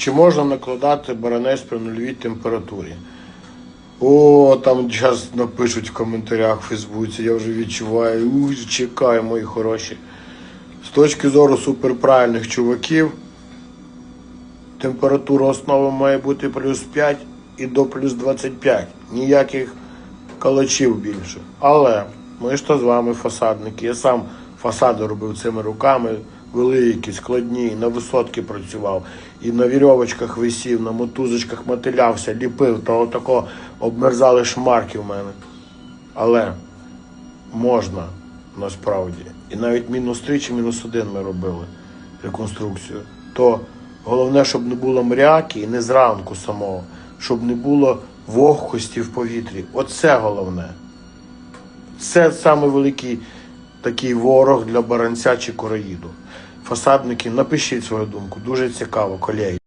Чи можна накладати баранець при нульовій температурі? О, там зараз напишуть в коментарях в Фейсбуці, я вже відчуваю. Уй, чекаю, мої хороші. З точки зору суперправильних чуваків, температура основи має бути плюс 5 і до плюс 25. Ніяких калачів більше. Але ми ж то з вами фасадники. Я сам фасади робив цими руками, великі, складні, на висотки працював. І на вірьовочках висів, на мотузочках мотилявся, ліпив, то отако обмерзали шмарки в мене. Але можна насправді. І навіть мінус 3 чи мінус 1 ми робили реконструкцію. То головне, щоб не було мряки і не зранку самого, щоб не було вогкості в повітрі. Оце головне. Це саме такий ворог для баранця чи короїду. Фасадники, напишіть свою думку. Дуже цікаво, колеги.